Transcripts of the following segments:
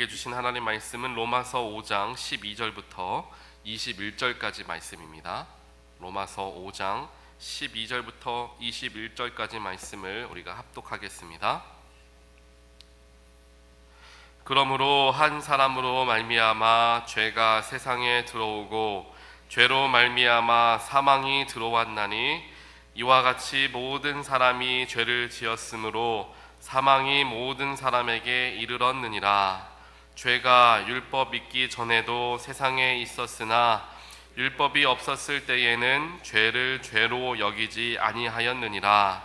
우리에게 주신 하나님 말씀은 로마서 5장 12절부터 21절까지 말씀입니다. 로마서 5장 12절부터 21절까지 말씀을 우리가 합독하겠습니다. 그러므로 한 사람으로 말미암아 죄가 세상에 들어오고 죄로 말미암아 사망이 들어왔나니 이와 같이 모든 사람이 죄를 지었으므로 사망이 모든 사람에게 이르렀느니라 죄가 율법 있기 전에도 세상에 있었으나 율법이 없었을 때에는 죄를 죄로 여기지 아니하였느니라.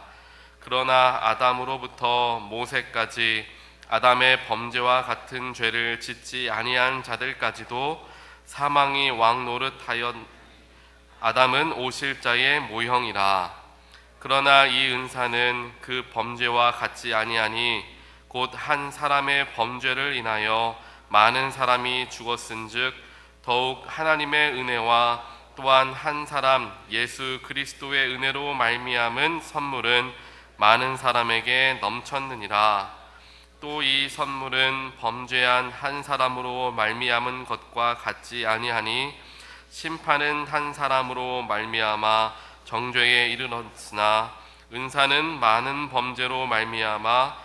그러나 아담으로부터 모세까지 아담의 범죄와 같은 죄를 짓지 아니한 자들까지도 사망이 왕 노릇하였 아담은 오실자의 모형이라. 그러나 이 은사는 그 범죄와 같지 아니하니 곧 한 사람의 범죄를 인하여 많은 사람이 죽었은즉 더욱 하나님의 은혜와 또한 한 사람 예수 그리스도의 은혜로 말미암은 선물은 많은 사람에게 넘쳤느니라. 또 이 선물은 범죄한 한 사람으로 말미암은 것과 같지 아니하니 심판은 한 사람으로 말미암아 정죄에 이르렀으나 은사는 많은 범죄로 말미암아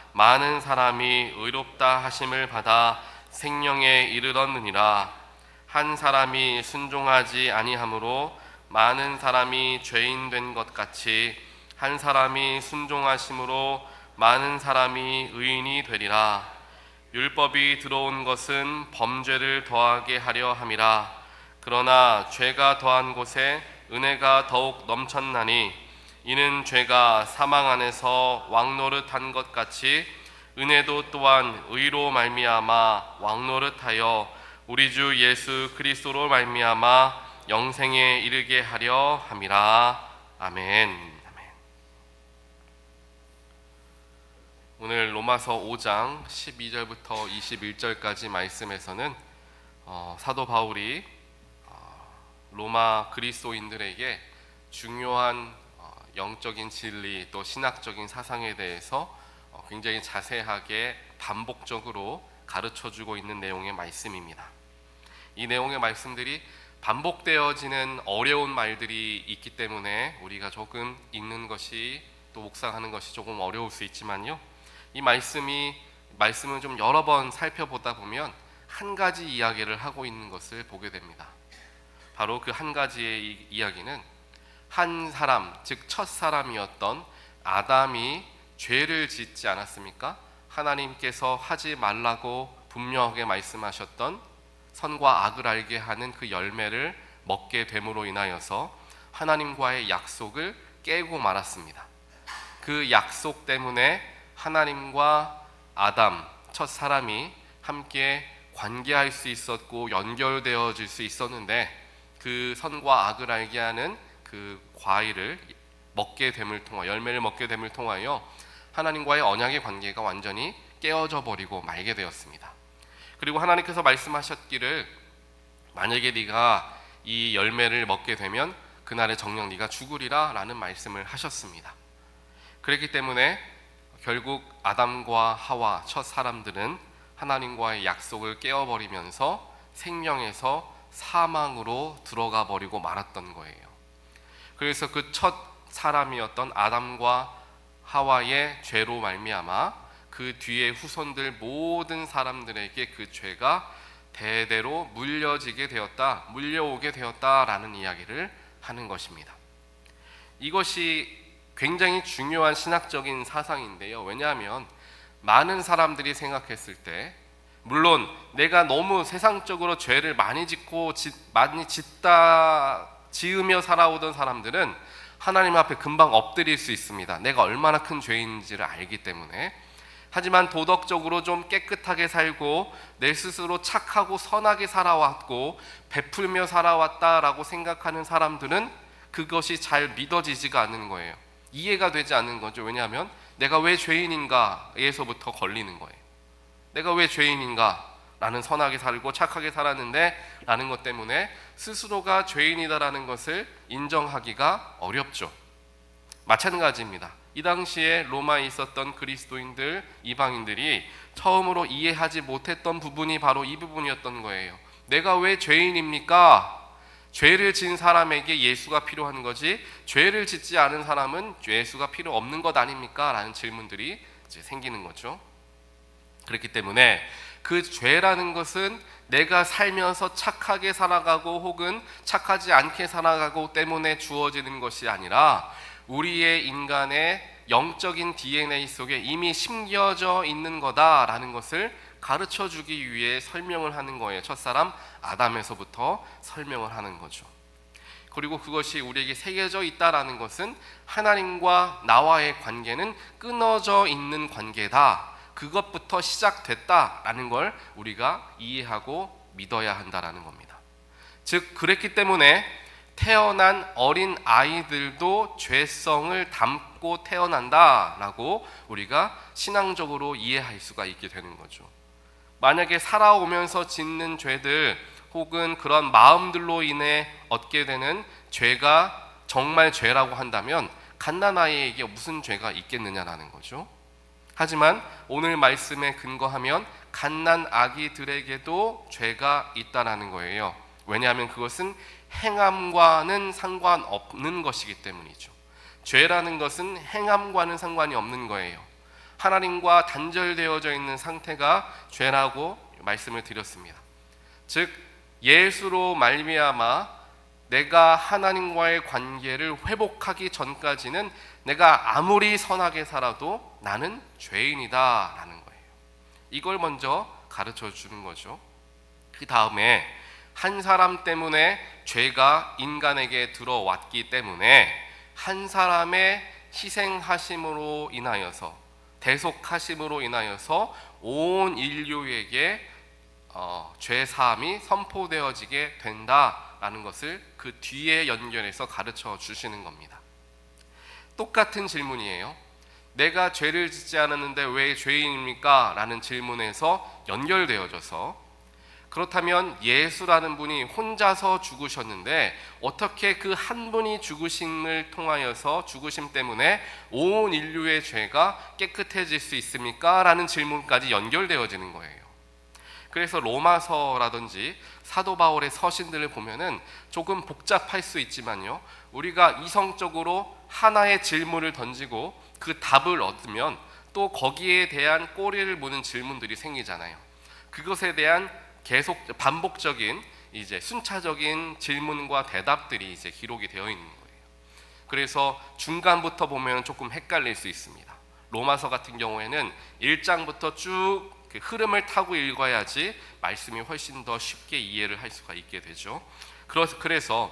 많은 사람이 의롭다 하심을 받아 생명에 이르렀느니라. 한 사람이 순종하지 아니하므로 많은 사람이 죄인 된 것 같이 한 사람이 순종하심으로 많은 사람이 의인이 되리라. 율법이 들어온 것은 범죄를 더하게 하려 함이라. 그러나 죄가 더한 곳에 은혜가 더욱 넘쳤나니 이는 죄가 사망 안에서 왕노릇한 것 같이 은혜도 또한 의로 말미암아 왕노릇하여 우리 주 예수 그리스도로 말미암아 영생에 이르게 하려 함이라 아멘. 아멘. 오늘 로마서 5장 12절부터 21절까지 말씀에서는 어, 사도 바울이 로마 그리스도인들에게 중요한 어, 영적인 진리 또 신학적인 사상에 대해서 어, 굉장히 자세하게 반복적으로 가르쳐 주고 있는 내용의 말씀입니다. 이 내용의 말씀들이 반복되어지는 어려운 말들이 있기 때문에 우리가 조금 읽는 것이 또 묵상하는 것이 조금 어려울 수 있지만요. 이 말씀이 말씀을 좀 여러 번 살펴보다 보면 한 가지 이야기를 하고 있는 것을 보게 됩니다. 바로 그 한 가지의 이- 이야기는 한 사람, 즉 첫 사람이었던 아담이 죄를 짓지 않았습니까? 하나님께서 하지 말라고 분명하게 말씀하셨던 선과 악을 알게 하는 그 열매를 먹게 됨으로 인하여서 하나님과의 약속을 깨고 말았습니다. 그 약속 때문에 하나님과 아담 첫 사람이 함께 관계할 수 있었고 연결되어질 수 있었는데 그 선과 악을 알게 하는 그 과일을 먹게 됨을 통하 열매를 먹게 됨을 통하여 하나님과의 언약의 관계가 완전히 깨어져 버리고 말게 되었습니다. 그리고 하나님께서 말씀하셨기를 만약에 네가 이 열매를 먹게 되면 그날의 정령 네가 죽으리라라는 말씀을 하셨습니다. 그렇기 때문에 결국 아담과 하와 첫 사람들은 하나님과의 약속을 깨어버리면서 생명에서 사망으로 들어가 버리고 말았던 거예요. 그래서 그 첫 사람이었던 아담과 하와의 죄로 말미암아 그 뒤에 후손들 모든 사람들에게 그 죄가 대대로 물려지게 되었다, 물려오게 되었다라는 이야기를 하는 것입니다. 이것이 굉장히 중요한 신학적인 사상인데요. 왜냐하면 많은 사람들이 생각했을 때 물론 내가 너무 세상적으로 죄를 많이 짓고 짓, 많이 짓다 지으며 살아오던 사람들은 하나님 앞에 금방 엎드릴 수 있습니다. 내가 얼마나 큰 죄인지를 알기 때문에 하지만 도덕적으로 좀 깨끗하게 살고 내 스스로 착하고 선하게 살아왔고 베풀며 살아왔다라고 생각하는 사람들은 그것이 잘 믿어지지가 않는 거예요. 이해가 되지 않는 거죠. 왜냐하면 내가 왜 죄인인가에서부터 걸리는 거예요. 내가 왜 죄인인가? 나는 선하게 살고 착하게 살았는데 라는 것 때문에 스스로가 죄인이다라는 것을 인정하기가 어렵죠. 마찬가지입니다. 이 당시에 로마에 있었던 그리스도인들, 이방인들이 처음으로 이해하지 못했던 부분이 바로 이 부분이었던 거예요. 내가 왜 죄인입니까? 죄를 지은 사람에게 예수가 필요한 거지 죄를 짓지 않은 사람은 예수가 필요 없는 것 아닙니까? 라는 질문들이 생기는 거죠. 그렇기 때문에 그 죄라는 것은 내가 살면서 착하게 살아가고 혹은 착하지 않게 살아가고 때문에 주어지는 것이 아니라 우리의 인간의 영적인 DNA 속에 이미 심겨져 있는 거다라는 것을 가르쳐 주기 위해 설명을 하는 거예요. 첫사람 아담에서부터 설명을 하는 거죠. 그리고 그것이 우리에게 새겨져 있다라는 것은 하나님과 나와의 관계는 끊어져 있는 관계다. 그것부터 시작됐다라는 걸 우리가 이해하고 믿어야 한다라는 겁니다. 즉 그랬기 때문에 태어난 어린 아이들도 죄성을 담고 태어난다라고 우리가 신앙적으로 이해할 수가 있게 되는 거죠. 만약에 살아오면서 짓는 죄들 혹은 그런 마음들로 인해 얻게 되는 죄가 정말 죄라고 한다면 갓난아이에게 무슨 죄가 있겠느냐라는 거죠. 하지만 오늘 말씀에 근거하면 갓난 아기들에게도 죄가 있다라는 거예요. 왜냐하면 그것은 행함과는 상관없는 것이기 때문이죠. 죄라는 것은 행함과는 상관이 없는 거예요. 하나님과 단절되어져 있는 상태가 죄라고 말씀을 드렸습니다. 즉 예수로 말미암아 내가 하나님과의 관계를 회복하기 전까지는 내가 아무리 선하게 살아도 나는 죄인이다라는 거예요. 이걸 먼저 가르쳐 주는 거죠. 그 다음에 한 사람 때문에 죄가 인간에게 들어왔기 때문에 한 사람의 희생하심으로 인하여서 대속하심으로 인하여서 온 인류에게 어, 죄 사함이 선포되어지게 된다라는 것을 그 뒤에 연결해서 가르쳐 주시는 겁니다. 똑같은 질문이에요. 내가 죄를 짓지 않았는데 왜 죄인입니까? 라는 질문에서 연결되어져서 그렇다면 예수라는 분이 혼자서 죽으셨는데 어떻게 그 한 분이 죽으심을 통하여서 죽으심 때문에 온 인류의 죄가 깨끗해질 수 있습니까? 라는 질문까지 연결되어지는 거예요. 그래서 로마서라든지 사도 바울의 서신들을 보면은 조금 복잡할 수 있지만요. 우리가 이성적으로 하나의 질문을 던지고 그 답을 얻으면 또 거기에 대한 꼬리를 무는 질문들이 생기잖아요. 그것에 대한 계속 반복적인 이제 순차적인 질문과 대답들이 이제 기록이 되어 있는 거예요. 그래서 중간부터 보면 조금 헷갈릴 수 있습니다. 로마서 같은 경우에는 1장부터 쭉 그 흐름을 타고 읽어야지 말씀이 훨씬 더 쉽게 이해를 할 수가 있게 되죠. 그래서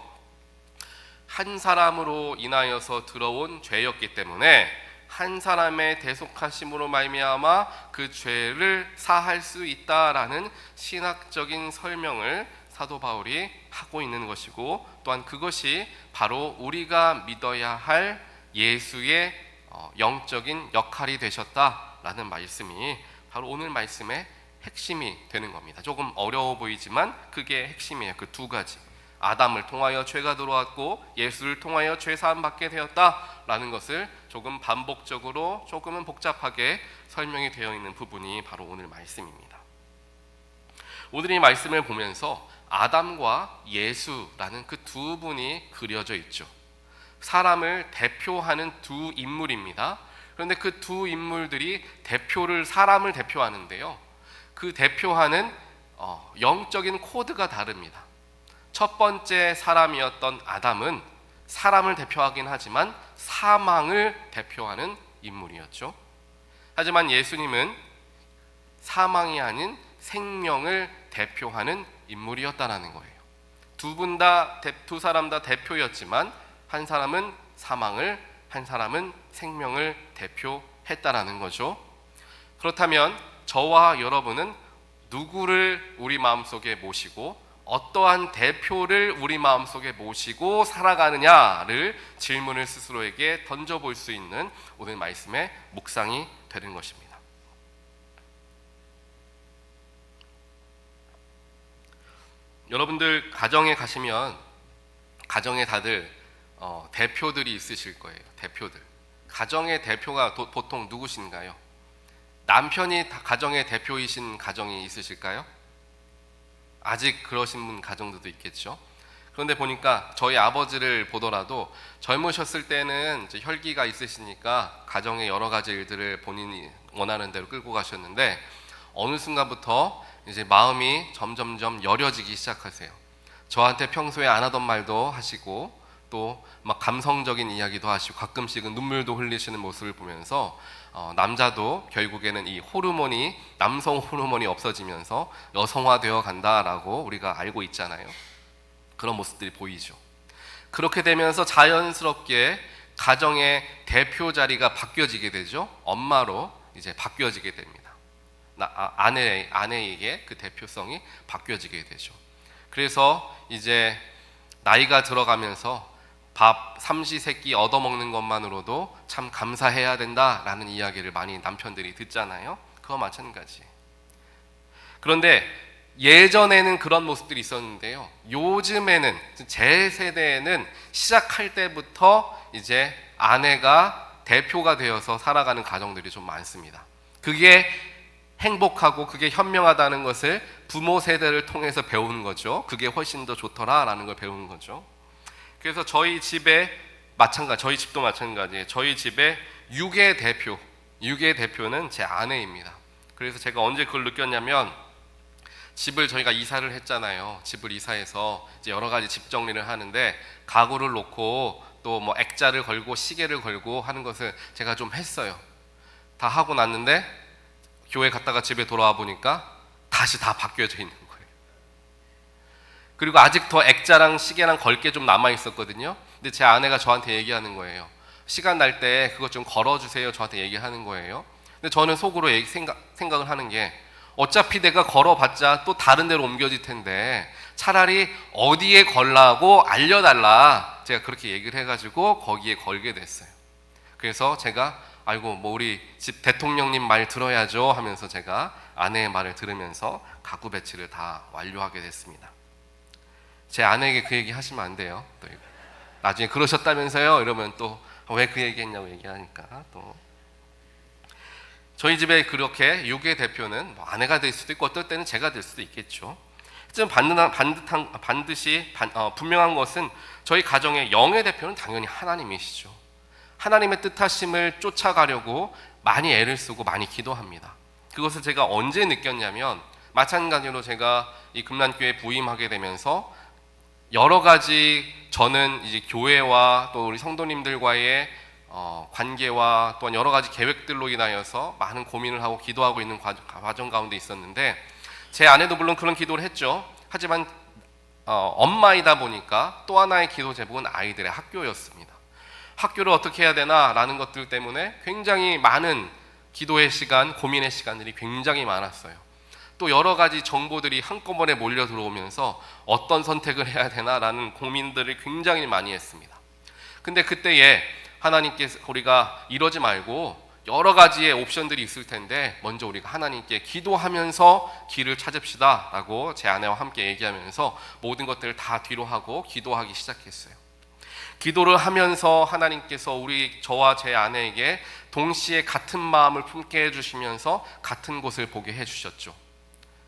한 사람으로 인하여서 들어온 죄였기 때문에 한 사람의 대속하심으로 말미암아 그 죄를 사할 수 있다라는 신학적인 설명을 사도 바울이 하고 있는 것이고 또한 그것이 바로 우리가 믿어야 할 예수의 어, 영적인 역할이 되셨다라는 말씀이 바로 오늘 말씀의 핵심이 되는 겁니다. 조금 어려워 보이지만 그게 핵심이에요. 그 두 가지. 아담을 통하여 죄가 들어왔고 예수를 통하여 죄 사함 받게 되었다라는 것을 조금 반복적으로 조금은 복잡하게 설명이 되어 있는 부분이 바로 오늘 말씀입니다. 오늘 이 말씀을 보면서 아담과 예수라는 그 두 분이 그려져 있죠. 사람을 대표하는 두 인물입니다. 그런데 그 두 인물들이 대표를 사람을 대표하는데요. 그 대표하는 어, 영적인 코드가 다릅니다. 첫 번째 사람이었던 아담은 사람을 대표하긴 하지만 사망을 대표하는 인물이었죠. 하지만 예수님은 사망이 아닌 생명을 대표하는 인물이었다라는 거예요. 두 분 다 두 사람 다 대표였지만 한 사람은 사망을 한 사람은 생명을 대표했다라는 거죠. 그렇다면 저와 여러분은 누구를 우리 마음속에 모시고 어떠한 대표를 우리 마음속에 모시고 살아가느냐를 질문을 스스로에게 던져볼 수 있는 오늘 말씀의 묵상이 되는 것입니다. 여러분들 가정에 가시면 가정에 다들 어, 대표들이 있으실 거예요. 대표들. 가정의 대표가 도, 보통 누구신가요? 남편이 다 가정의 대표이신 가정이 있으실까요? 아직 그러신 분 가정들도 있겠죠. 그런데 보니까 저희 아버지를 보더라도 젊으셨을 때는 혈기가 있으시니까 가정의 여러 가지 일들을 본인이 원하는 대로 끌고 가셨는데 어느 순간부터 이제 마음이 점점점 여려지기 시작하세요. 저한테 평소에 안 하던 말도 하시고 또 막 감성적인 이야기도 하시고 가끔씩은 눈물도 흘리시는 모습을 보면서 어, 남자도 결국에는 이 호르몬이 남성 호르몬이 없어지면서 여성화되어 간다라고 우리가 알고 있잖아요. 그런 모습들이 보이죠. 그렇게 되면서 자연스럽게 가정의 대표 자리가 바뀌어지게 되죠. 엄마로 이제 바뀌어지게 됩니다. 나, 아, 아내 아내에게 그 대표성이 바뀌어지게 되죠. 그래서 이제 나이가 들어가면서 밥 삼시세끼 얻어먹는 것만으로도 참 감사해야 된다라는 이야기를 많이 남편들이 듣잖아요. 그거 마찬가지. 그런데 예전에는 그런 모습들이 있었는데요. 요즘에는 제 세대에는 시작할 때부터 이제 아내가 대표가 되어서 살아가는 가정들이 좀 많습니다. 그게 행복하고 그게 현명하다는 것을 부모 세대를 통해서 배우는 거죠. 그게 훨씬 더 좋더라라는 걸 배우는 거죠. 그래서 저희 집에 마찬가지, 저희 집도 마찬가지예요. 저희 집에 육의 대표, 육의 대표는 제 아내입니다. 그래서 제가 언제 그걸 느꼈냐면 집을 저희가 이사를 했잖아요. 집을 이사해서 이제 여러 가지 집 정리를 하는데 가구를 놓고 또 뭐 액자를 걸고 시계를 걸고 하는 것을 제가 좀 했어요. 다 하고 났는데 교회 갔다가 집에 돌아와 보니까 다시 다 바뀌어져 있는. 그리고 아직 더 액자랑 시계랑 걸 게 좀 남아 있었거든요. 근데 제 아내가 저한테 얘기하는 거예요. 시간 날 때 그것 좀 걸어 주세요. 저한테 얘기하는 거예요. 근데 저는 속으로 얘기, 생각, 생각을 하는 게 어차피 내가 걸어봤자 또 다른 데로 옮겨질 텐데 차라리 어디에 걸라고 알려달라 제가 그렇게 얘기를 해가지고 거기에 걸게 됐어요. 그래서 제가 아이고 뭐 우리 집 대통령님 말 들어야죠 하면서 제가 아내의 말을 들으면서 가구 배치를 다 완료하게 됐습니다. 제 아내에게 그 얘기 하시면 안 돼요. 또. 나중에 그러셨다면서요? 이러면 또 왜 그 얘기 했냐고 얘기하니까 또 저희 집에 그렇게 육의 대표는 뭐 아내가 될 수도 있고 어떨 때는 제가 될 수도 있겠죠. 하지만 반드한, 반듯한, 반드시 반, 어, 분명한 것은 저희 가정의 영의 대표는 당연히 하나님이시죠. 하나님의 뜻하심을 쫓아가려고 많이 애를 쓰고 많이 기도합니다. 그것을 제가 언제 느꼈냐면 마찬가지로 제가 이 금란교회 부임하게 되면서 여러 가지 저는 이제 교회와 또 우리 성도님들과의 어, 관계와 또한 여러 가지 계획들로 인하여서 많은 고민을 하고 기도하고 있는 과- 과정 가운데 있었는데 제 아내도 물론 그런 기도를 했죠. 하지만 어, 엄마이다 보니까 또 하나의 기도 제목은 아이들의 학교였습니다. 학교를 어떻게 해야 되나라는 것들 때문에 굉장히 많은 기도의 시간, 고민의 시간들이 굉장히 많았어요. 또 여러 가지 정보들이 한꺼번에 몰려 들어오면서 어떤 선택을 해야 되나라는 고민들을 굉장히 많이 했습니다. 근데 그때에 하나님께서 우리가 이러지 말고 여러 가지의 옵션들이 있을 텐데 먼저 우리가 하나님께 기도하면서 길을 찾읍시다라고 제 아내와 함께 얘기하면서 모든 것들을 다 뒤로 하고 기도하기 시작했어요. 기도를 하면서 하나님께서 우리 저와 제 아내에게 동시에 같은 마음을 품게 해주시면서 같은 곳을 보게 해주셨죠.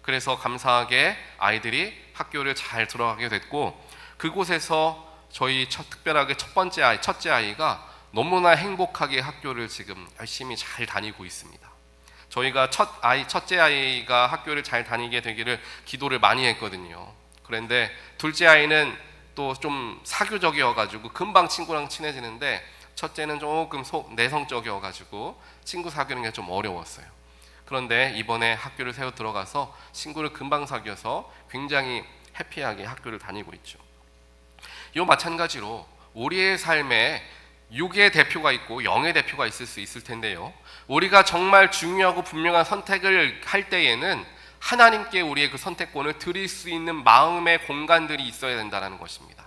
그래서 감사하게 아이들이 학교를 잘 들어가게 됐고 그곳에서 저희 첫, 특별하게 첫 번째 아이, 첫째 아이가 너무나 행복하게 학교를 지금 열심히 잘 다니고 있습니다. 저희가 첫 아이, 첫째 아이가 학교를 잘 다니게 되기를 기도를 많이 했거든요. 그런데 둘째 아이는 또 좀 사교적이어가지고 금방 친구랑 친해지는데 첫째는 조금 소, 내성적이어가지고 친구 사귀는 게 좀 어려웠어요. 그런데 이번에 학교를 새로 들어가서 친구를 금방 사귀어서 굉장히 해피하게 학교를 다니고 있죠. 이와 마찬가지로 우리의 삶에 육의 대표가 있고 영의 대표가 있을 수 있을 텐데요. 우리가 정말 중요하고 분명한 선택을 할 때에는 하나님께 우리의 그 선택권을 드릴 수 있는 마음의 공간들이 있어야 된다는 것입니다.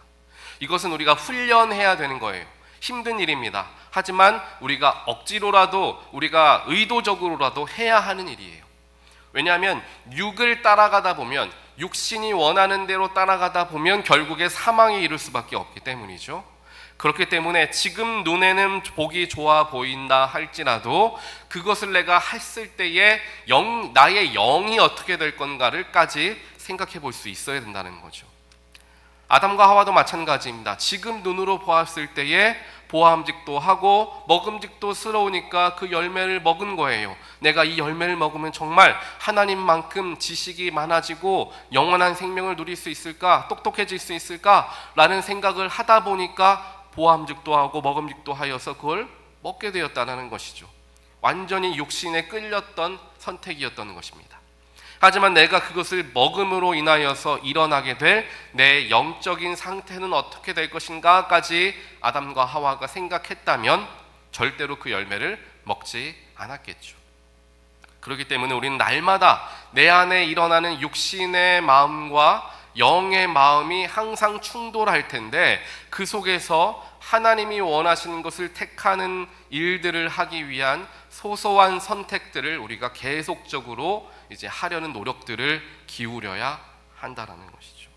이것은 우리가 훈련해야 되는 거예요. 힘든 일입니다. 하지만 우리가 억지로라도 우리가 의도적으로라도 해야 하는 일이에요. 왜냐하면 육을 따라가다 보면 육신이 원하는 대로 따라가다 보면 결국에 사망에 이를 수밖에 없기 때문이죠. 그렇기 때문에 지금 눈에는 보기 좋아 보인다 할지라도 그것을 내가 했을 때에 영, 나의 영이 어떻게 될 건가를까지 생각해 볼 수 있어야 된다는 거죠. 아담과 하와도 마찬가지입니다. 지금 눈으로 보았을 때에 보암직도 하고 먹음직도 스러우니까 그 열매를 먹은 거예요. 내가 이 열매를 먹으면 정말 하나님만큼 지식이 많아지고 영원한 생명을 누릴 수 있을까? 똑똑해질 수 있을까? 라는 생각을 하다 보니까 보암직도 하고 먹음직도 하여서 그걸 먹게 되었다는 것이죠. 완전히 육신에 끌렸던 선택이었던 것입니다. 하지만 내가 그것을 먹음으로 인하여서 일어나게 될 내 영적인 상태는 어떻게 될 것인가까지 아담과 하와가 생각했다면 절대로 그 열매를 먹지 않았겠죠. 그렇기 때문에 우리는 날마다 내 안에 일어나는 육신의 마음과 영의 마음이 항상 충돌할 텐데 그 속에서 하나님이 원하시는 것을 택하는 일들을 하기 위한 소소한 선택들을 우리가 계속적으로 이제 하려는 노력들을 기울여야 한다라는 것이죠.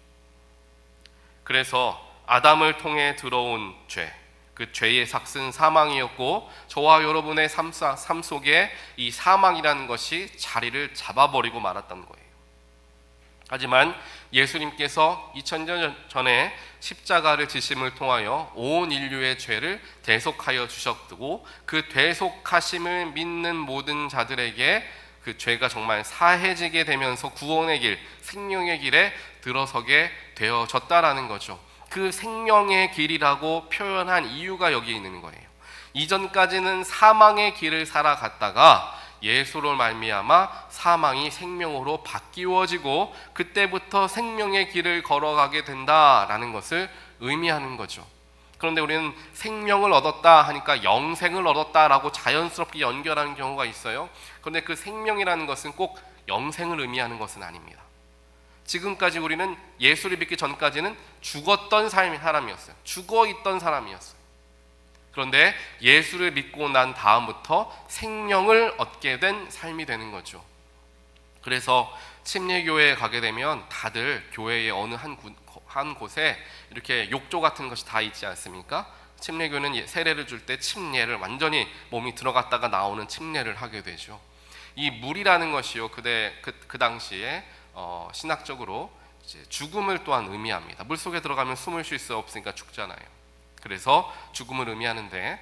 그래서 아담을 통해 들어온 죄, 그 죄의 삭슨 사망이었고 저와 여러분의 삶 속에 이 사망이라는 것이 자리를 잡아버리고 말았던 거예요. 하지만 예수님께서 2000년 전에 십자가를 지심을 통하여 온 인류의 죄를 대속하여 주셨고 그 대속하심을 믿는 모든 자들에게 그 죄가 정말 사해지게 되면서 구원의 길, 생명의 길에 들어서게 되어졌다라는 거죠. 그 생명의 길이라고 표현한 이유가 여기 있는 거예요. 이전까지는 사망의 길을 살아갔다가 예수로 말미암아 사망이 생명으로 바뀌어지고 그때부터 생명의 길을 걸어가게 된다라는 것을 의미하는 거죠. 그런데 우리는 생명을 얻었다 하니까 영생을 얻었다라고 자연스럽게 연결하는 경우가 있어요. 그런데 그 생명이라는 것은 꼭 영생을 의미하는 것은 아닙니다. 지금까지 우리는 예수를 믿기 전까지는 죽었던 사람이었어요. 죽어 있던 사람이었어요. 그런데 예수를 믿고 난 다음부터 생명을 얻게 된 삶이 되는 거죠. 그래서 침례교회에 가게 되면 다들 교회의 어느 한, 구- 한 곳에 이렇게 욕조 같은 것이 다 있지 않습니까? 침례교는 예- 세례를 줄 때 침례를 완전히 몸이 들어갔다가 나오는 침례를 하게 되죠. 이 물이라는 것이요 그대 그, 그 당시에 어, 신학적으로 죽음을 또한 의미합니다. 물 속에 들어가면 숨을 쉴 수 없으니까 죽잖아요. 그래서 죽음을 의미하는데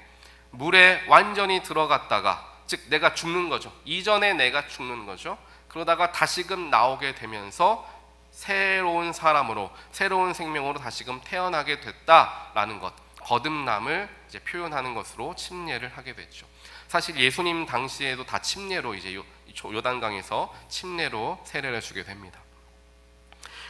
물에 완전히 들어갔다가 즉 내가 죽는 거죠. 이전에 내가 죽는 거죠. 그러다가 다시금 나오게 되면서 새로운 사람으로 새로운 생명으로 다시금 태어나게 됐다라는 것. 거듭남을 이제 표현하는 것으로 침례를 하게 됐죠. 사실 예수님 당시에도 다 침례로 이제 요단강에서 침례로 세례를 주게 됩니다.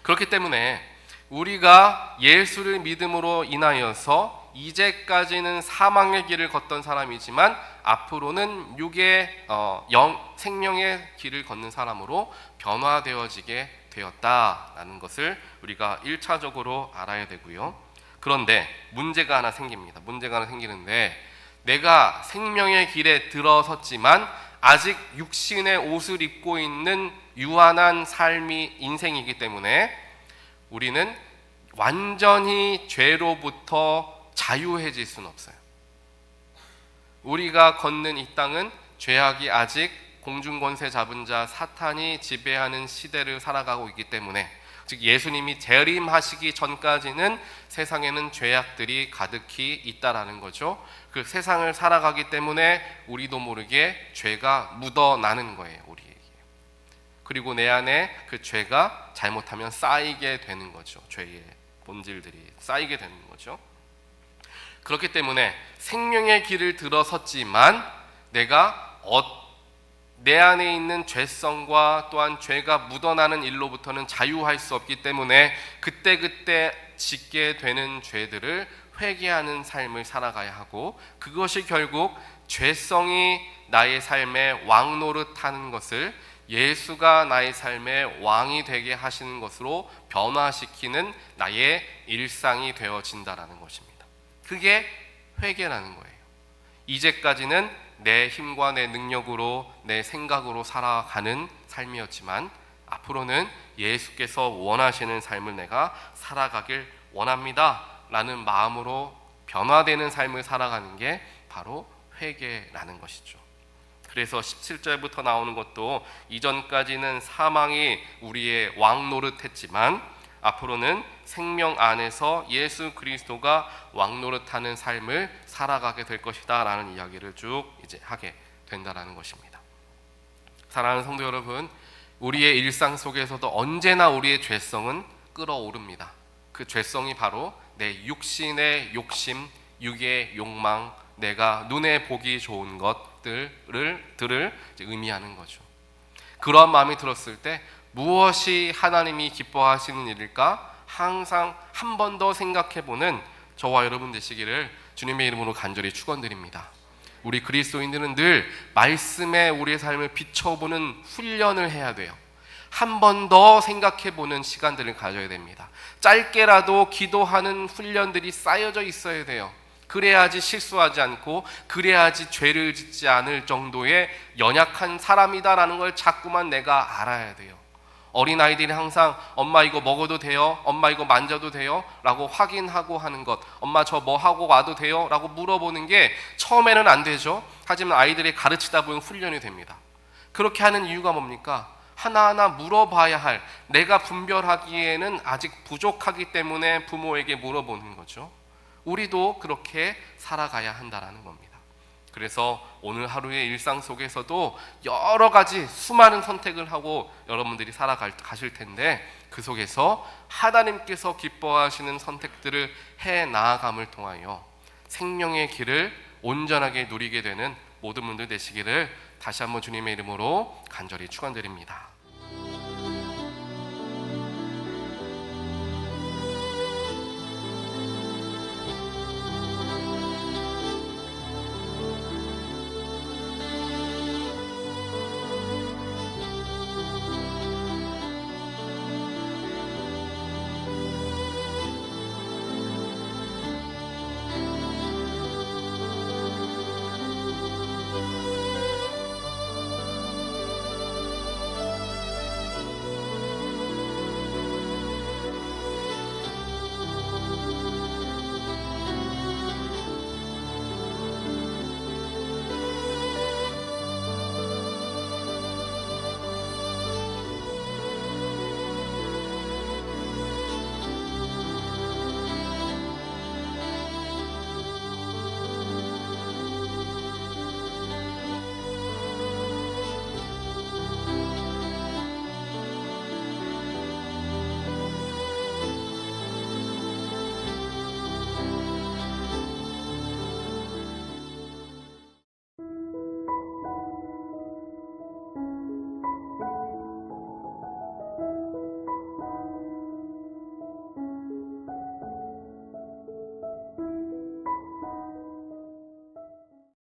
그렇기 때문에 우리가 예수를 믿음으로 인하여서 이제까지는 사망의 길을 걷던 사람이지만 앞으로는 육의 어, 영 생명의 길을 걷는 사람으로 변화되어지게 되었다라는 것을 우리가 일차적으로 알아야 되고요. 그런데 문제가 하나 생깁니다. 문제가 하나 생기는데 내가 생명의 길에 들어섰지만 아직 육신의 옷을 입고 있는 유한한 삶이 인생이기 때문에 우리는 완전히 죄로부터 자유해질 수는 없어요. 우리가 걷는 이 땅은 죄악이 아직 공중 권세 잡은 자 사탄이 지배하는 시대를 살아가고 있기 때문에 즉 예수님이 재림하시기 전까지는 세상에는 죄악들이 가득히 있다라는 거죠. 그 세상을 살아가기 때문에 우리도 모르게 죄가 묻어나는 거예요, 우리에게. 그리고 내 안에 그 죄가 잘못하면 쌓이게 되는 거죠. 죄의 본질들이 쌓이게 되는 거죠. 그렇기 때문에 생명의 길을 들어섰지만 내가 어, 내 안에 있는 죄성과 또한 죄가 묻어나는 일로부터는 자유할 수 없기 때문에 그때그때 짓게 되는 죄들을 회개하는 삶을 살아가야 하고 그것이 결국 죄성이 나의 삶의 왕 노릇하는 것을 예수가 나의 삶의 왕이 되게 하시는 것으로 변화시키는 나의 일상이 되어진다라는 것입니다. 그게 회개라는 거예요. 이제까지는 내 힘과 내 능력으로 내 생각으로 살아가는 삶이었지만 앞으로는 예수께서 원하시는 삶을 내가 살아가길 원합니다. 라는 마음으로 변화되는 삶을 살아가는 게 바로 회개라는 것이죠. 그래서 17절부터 나오는 것도 이전까지는 사망이 우리의 왕 노릇했지만 앞으로는 생명 안에서 예수 그리스도가 왕 노릇하는 삶을 살아가게 될 것이다라는 이야기를 쭉 이제 하게 된다라는 것입니다. 사랑하는 성도 여러분, 우리의 일상 속에서도 언제나 우리의 죄성은 끌어오릅니다. 그 죄성이 바로 내 육신의 욕심, 육의 욕망, 내가 눈에 보기 좋은 것들을 들을 의미하는 거죠. 그런 마음이 들었을 때 무엇이 하나님이 기뻐하시는 일일까? 항상 한 번 더 생각해 보는 저와 여러분 되시기를 주님의 이름으로 간절히 축원드립니다. 우리 그리스도인들은 늘 말씀에 우리의 삶을 비춰보는 훈련을 해야 돼요. 한 번 더 생각해 보는 시간들을 가져야 됩니다. 짧게라도 기도하는 훈련들이 쌓여져 있어야 돼요. 그래야지 실수하지 않고 그래야지 죄를 짓지 않을 정도의 연약한 사람이다라는 걸 자꾸만 내가 알아야 돼요. 어린 아이들이 항상 엄마 이거 먹어도 돼요? 엄마 이거 만져도 돼요? 라고 확인하고 하는 것. 엄마 저 뭐 하고 와도 돼요? 라고 물어보는 게 처음에는 안 되죠. 하지만 아이들이 가르치다 보면 훈련이 됩니다. 그렇게 하는 이유가 뭡니까? 하나하나 물어봐야 할 내가 분별하기에는 아직 부족하기 때문에 부모에게 물어보는 거죠. 우리도 그렇게 살아가야 한다라는 겁니다. 그래서 오늘 하루의 일상 속에서도 여러 가지 수많은 선택을 하고 여러분들이 살아가실 텐데 그 속에서 하나님께서 기뻐하시는 선택들을 해 나아감을 통하여 생명의 길을 온전하게 누리게 되는 모든 분들 되시기를 다시 한번 주님의 이름으로 간절히 축원드립니다.